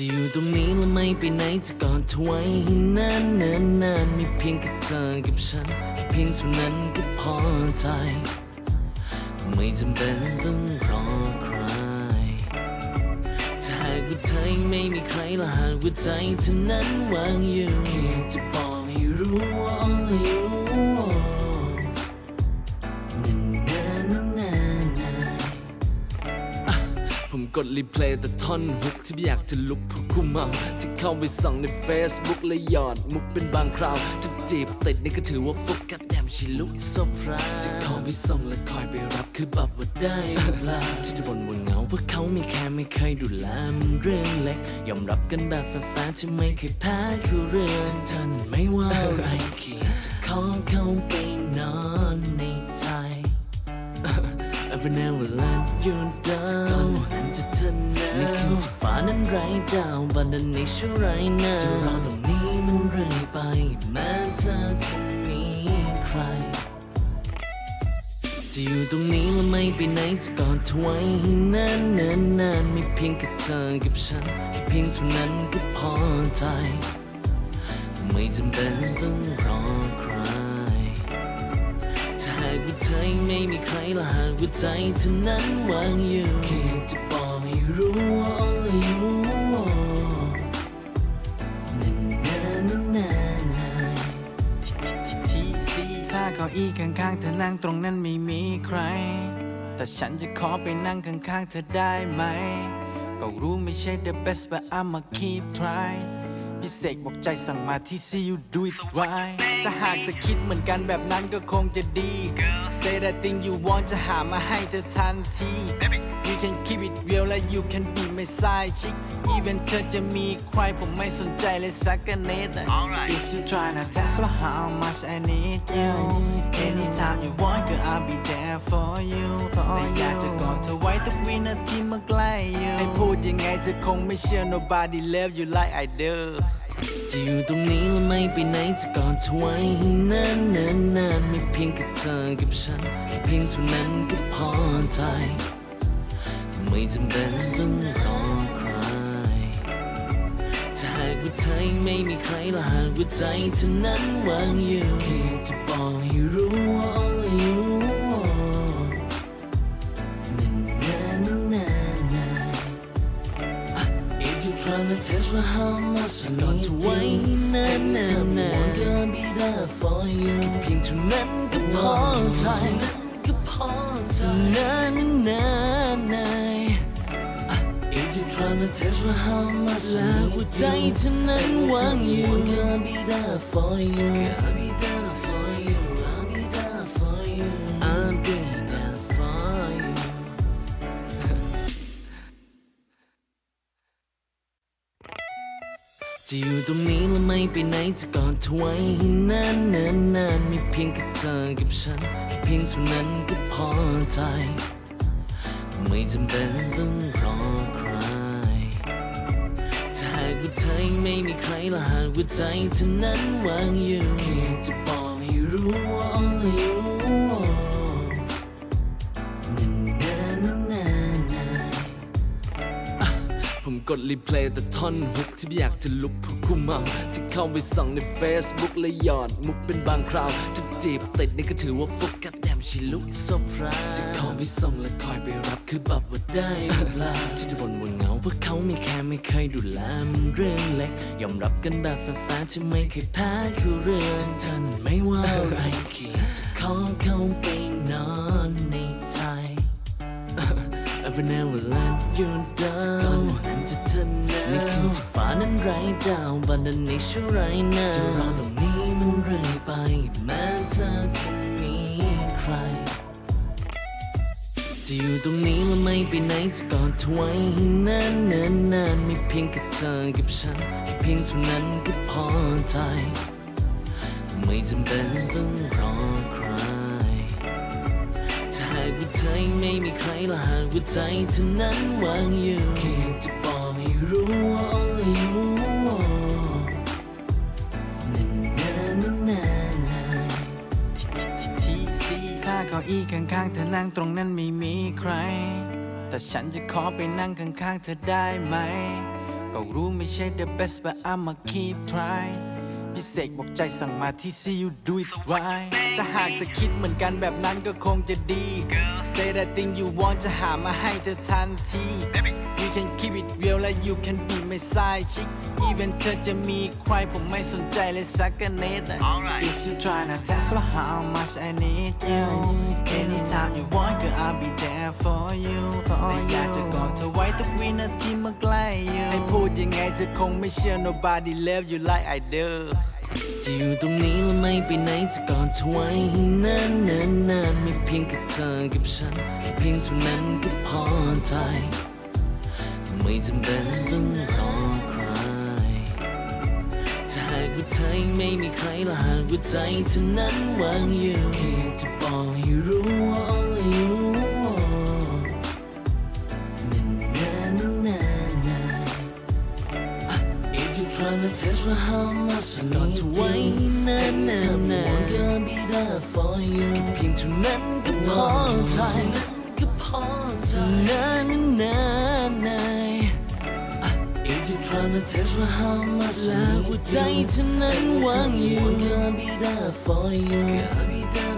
จะอยู่ตรงนี้และไม่ไปไหนจะกอดเธอไว้ให้นานนานนานมีเพียงแค่เธอกับฉันแค่เพียงเท่านั้นก็พอใจ ไม่จำเป็นต้องรอใคร ถ้าหากว่าเธอยังไม่มีใครและหากว่าใจเธอนั้นวางอยู่แค่จะบอกให้รู้ว่าอยู่นาน กดรีเพลย์แต่ท่อนฮุกที่ไม่อยากจะลุกเพราะคุมเมาที่เข้าไปส่องใน Facebook และหยอดมุกเป็นบางคราว ถ้าจีบติดนี่ก็ถือว่าฟุกกัดแดมชิลุกโซพราจะขอไปส่งและคอยไปรับคือแบบว่าได้หรือเปล่าที่จะบ่นว่าเหงาเพราะเขาไม่แค่ไม่เคยดูแลมันเรื่องเล็กยอมรับกันแบบแฟร์ๆที่ไม่เคยแพ้คือเรื่องที่เธอ บันดาลในช่วไรนาวจะรอตรงนี้มันเรื่อยไป แม้เธอจะมีใคร จะอยู่ตรงนี้และไม่ไปไหนจะกอดเธอไว้ให้นานนานนานไม่เพียงแค่เธอกับฉันแค่เพียงเท่านั้นก็พอใจ ไม่จำเป็นต้องรอใคร ถ้าหากว่าเธอยังไม่มีใครและหากว่าใจเธอนั้นวางอยู่แค่จะบอกให้รู้ว่าอยู่ เก้าอี้ข้างๆเธอนั่งตรงนั้นไม่มีใคร แต่ฉันจะขอไปนั่งข้างๆเธอได้ไหม ก็รู้ไม่ใช่ the best but I'ma keep try พิเศษบอกใจสั่งมาที่ see you do it right ถ้าหากเธอคิดเหมือนกันแบบนั้นก็คงจะดี say that thing you want จะหามาให้เธอทันที You can keep it real และ you can be my side chick even เธอจะมีใครผมไม่สนใจเลยสักกันนิดอะ If you try to test for how much I need you Anytime you want girl I'll be there for you แต่อยากจะกอดเธอไว้ทุกวินาทีเมื่อใกล้ you ให้พูดยังไงเธอคงไม่เชื่อ nobody love you like I do จะอยู่ตรงนี้และไม่ไปไหนจะกอดเธอไว้ให้นานนานนานไม่เพียงแค่เธอกับฉันแค่เพียงเท่านั้นก็พอใจ ไม่จำเป็นต้องรอใครถ้าหากว่าเธอยังไม่มีใครและหากว่าใจเธอนั้นวางอยู่แค่จะบอกให้รู้ว่า If you tryna test for how much I need you ไว้นานนานนาน Gonna be there for you แค่เพียงเท่านั้นก็พอใจก็พอใจนานนานนาน If you tryna test for how much I need และหัวใจเธอนั้นวางอยู่ Gonna be there for you Gonna be there for you จะอยู่ตรงนี้และไม่ไปไหนจะกอดเธอไว้ให้นานนานนานมีเพียงแค่เธอกับฉันแค่เพียงเท่านั้นก็พอใจ ไม่จำเป็นต้องรอใคร ถ้าหากว่าเธอยังไม่มีใครและหากว่าใจเธอนั้นวางอยู่แค่จะบอกให้รู้ว่าอยู่ ผมกดรีเพลย์แต่ท่อนฮุกที่ไม่อยากจะลุกเพราะคุมเมาที่เข้าไปส่องใน Facebook และหยอดมุกเป็นบางคราว ถ้าจีบติดนี่ก็ถือว่าฟุกกัดแดมชิลุกโซพราจะขอไปส่งและคอยไปรับคือแบบว่าได้หรือเปล่าที่จะบ่นว่าเหงาเพราะเขาไม่แค่ไม่เคยดูแลมันเรื่องเล็กยอมรับกันแบบแฟร์ๆที่ไม่เคยแพ้คือเรื่องที่เธอนั้นไม่ว่าอะไรแค่จะขอเข้าไปนอน Every now and then you're down จะก่อนนั้นจะเธอหนาวในคืนที่ฟ้านั้นไร้ดาวบันดาลในช่วไรหนาวจะรอตรงนี้มันเรื่อยไป แม้เธอจะมีใคร จะอยู่ตรงนี้และไม่ไปไหนจะกอดเธอไว้ให้นานนานนานไม่เพียงแค่เธอกับฉันแค่เพียงเท่านั้นก็พอใจ ไม่จำเป็นต้องรอ ไม่มีใครละหากว่าใจเธอนั้นวางอยู่แค่จะบอกให้รู้ว่าอยู่นานานานถ้าเก้าอี้ข้างๆเธอนั่งตรงนั้นไม่มีใคร แต่ฉันจะขอไปนั่งข้างๆเธอได้ไหม ก็รู้ไม่ใช่ the best but I'ma keep trying พิเศษบอกใจสั่งมาที่ see you do it right ถ้าหากเธอคิดเหมือนกันแบบนั้นก็คงจะดี Say that thing you want จะหามาให้เธอทันที You can keep it real และ you can be my side chick Even เธอจะมีใครผมไม่สนใจเลยสักนิด If you try to test for how much I need you Anytime you want ก็ I'll be there for you และอยากจะกอดเธอไว้ ทุกวินาทีมื่อใกล้ you ให้พูดยังไงเธอคงไม่เชื่อ nobody love you like I do จะอยู่ตรงนี้และไม่ไปไหนจะกอดเธอไว้ให้นานนานนานไม่เพียงแค่เธอกับฉันแค่เพียงเท่านั้นก็พอใจ ไม่จำเป็นต้องรอใคร ถ้าหากว่าเธอยังไม่มีใครและหากว่าใจเธอนั้นวางอยู่แค่จะบอกให้รู้ว่า only you If you tryna test for how much I need you Anytime you want gonna be there for you แค่เพียงเท่านั้นก็พอใจก็พอใจนะนะนะนะ If you tryna test for how much I need you หัวใจเท่านั้นวางอยู่ Gonna be there for you Gonna be there